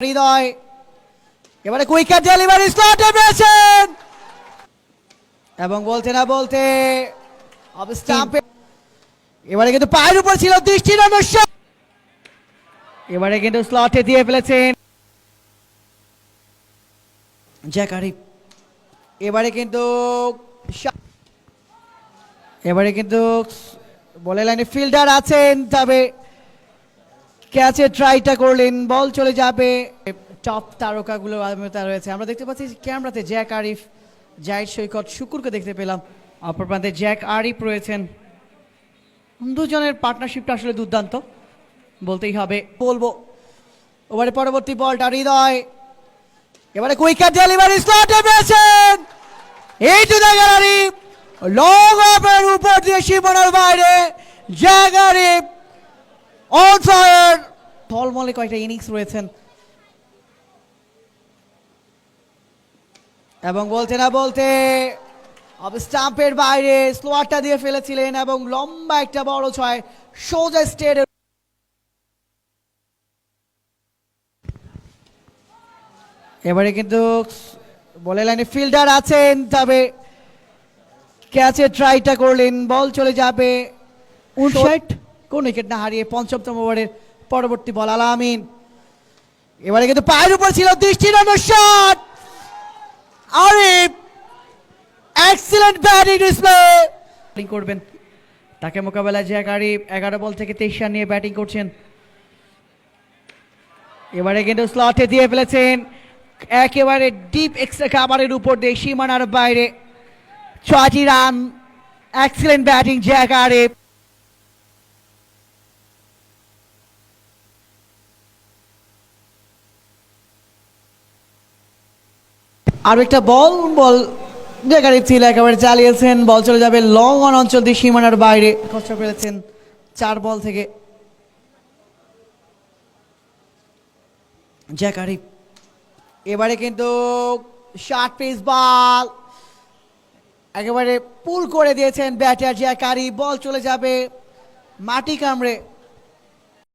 হৃদয়। এবারে quicker delivery স্লটে পেয়েছেন। এবং বলতে না বলতে এবারে কিন্তু পায়ের উপর ছিল দৃষ্টি নমস্য এবারে কিন্তু স্লটে দিয়ে ফেলেছেন। জ্যাক আরিফ এবারে কিন্তু এবারে কিন্তু বলে লাইনে ফিল্ডার আছেন, তবে ক্যাচে ট্রাইটা করলেন বল চলে যাবে। টপ তারকাগুলো রয়েছে। আমরা দেখতে পাচ্ছি ক্যামেরাতে জ্যাক আরিফ, জাহিদ সৈকত, শুকুরকে দেখতে পেলাম। অপর প্রান্তে জ্যাক আরিফ রয়েছেন। দুজনের পার্টনারশিপটা আসলে দুর্দান্ত। বলতেই হবে, বলব। ওবারে পরবর্তী বলটা, হৃদয়। এবারে কুইকার ডেলিভারি স্লটে পেয়েছেন। এই টু দ্য গ্যালারি লং অফের উপর দিয়ে সীমানার বাইরে। জ্যাক আরিফ ফায়ার কয়েকটা ইনিংস রয়েছেন। এবং বলতে না বলতে স্টাম্পের বাইরে স্লোয়ারটা দিয়ে ফেলেছিলেন এবং লম্বা একটা বড় ছয় সোজা স্টেডের এবারে কিন্তু বলে লাইনে ফিল্ডার আছেন তবে ক্যাচে ট্রাইটা করলেন বল চলে যাবে। উনষাট। কোন উইকেট না হারিয়ে পঞ্চমতম ওভারের পরবর্তী বল, আলামিন। এবারে কিন্তু পায়ের উপর ছিল দৃষ্টিনন্দন shot Arif excellent batting display batting করবেন। তাকে মোকাবেলায় জ্যাক আরিফ। এগারো বল থেকে তেইশ রান নিয়ে ব্যাটিং করছেন। এবারে কিন্তু স্লটে দিয়ে ফেলেছেন। একেবারে ডিপ এক্সট্রা কাভারের উপর দিয়ে সীমানার বাইরে। ছয়টি run excellent batting Jack Arif. আর একটা বল বল বেকারি ছিল একেবারে চালিয়েছেন, বল চলে যাবে লং অন অঞ্চল দিয়ে সীমানার বাইরে। কষ্ট পেরেছেন চার বল থেকে। জ্যাক আরিফ এবারে কিন্তু শার্ট পিস বল একেবারে পুল করে দিয়েছেন ব্যাটার জ্যাক আরিফ বল চলে যাবে মাটি কামড়ে।